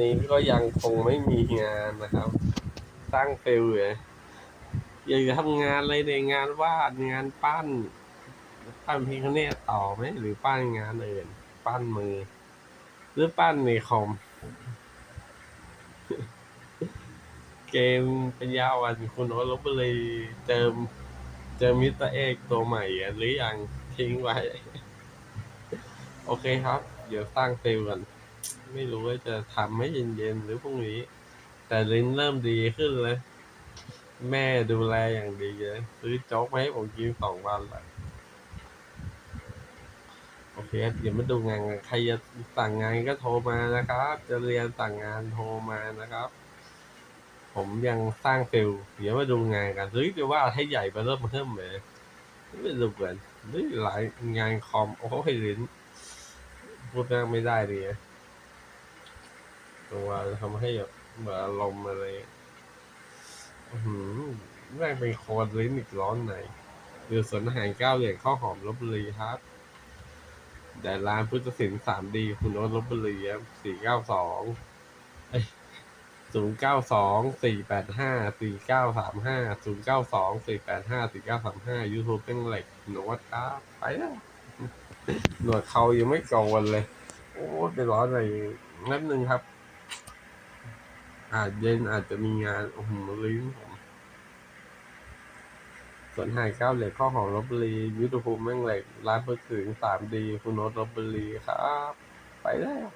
นี้ก็ยังคงไม่มีงานนะครับสร้างเฟลเลยอยากจะทำงานอะไรในงานวาดงานปั้น ปั้นพิคเนตต่อไหมหรือปั้นงานอื่น ปั้นมือ หรือปั้นในคอม เกมเป็นยาวันคุณโอลบเลยเจิมเจอมิสเตอร์เอกตัวใหม่หรือยังทิ้งไว้ โอเคครับ เดี๋ยวสร้างเฟลกัน ไม่รู้ว่าจะทำให้เย็นๆหรือพรุ่งนี้ แต่ลิ้นเริ่มดีขึ้นเลย แม่ดูแลอย่างดีเลยซื้อโจ๊กมาให้ผมกินสองวันละโอเคเดี๋ยวมาดูงานกันใครจะสั่งงานก็โทรมานะครับ จะเรียนสั่งงานโทรมานะครับ ผมยังสร้างเฟลเดี๋ยวมาดูงานกันหรือจะว่าให้ใหญ่ไปเริ่มเพิ่มเลยไม่รู้กันหรือหลายงานคอมโอ้ยลิ้นพูดแม่งไม่ได้เลย ตัวทำให้แบบเหมือนอารมณ์อะไรหือแม่งเป็นโคนลิ้นอีกร้อนไหนหรือสวนอาหารก้าวเหรียญข้าวหอมลบบุรีครับแดดร้านพุทธศิลป์สามดีคุณโน้ตลบบุรีครับสี่เก้าสองศูนย์เก้าสองสี่แปดห้าสี่เก้าสามห้าศูนย์เก้าสองสี่แปดห้าสี่เก้าสามห้ายูทูบเป็นเหล็กโน้ตครับไปแล้วหนวดเขายังไม่โกนเลย โอ้ยไปร้อนอะไรนิดนึงครับ อาจเย็นอาจจะมีงานโอ้โหลิ้นผมส่วนหายก้าเหล็กข้อหอมลบบุรียุทธภูมิแม่งเหล็กร้านเพื่อถึงสามดีคุณโนตลบบุรีครับ ไปแล้ว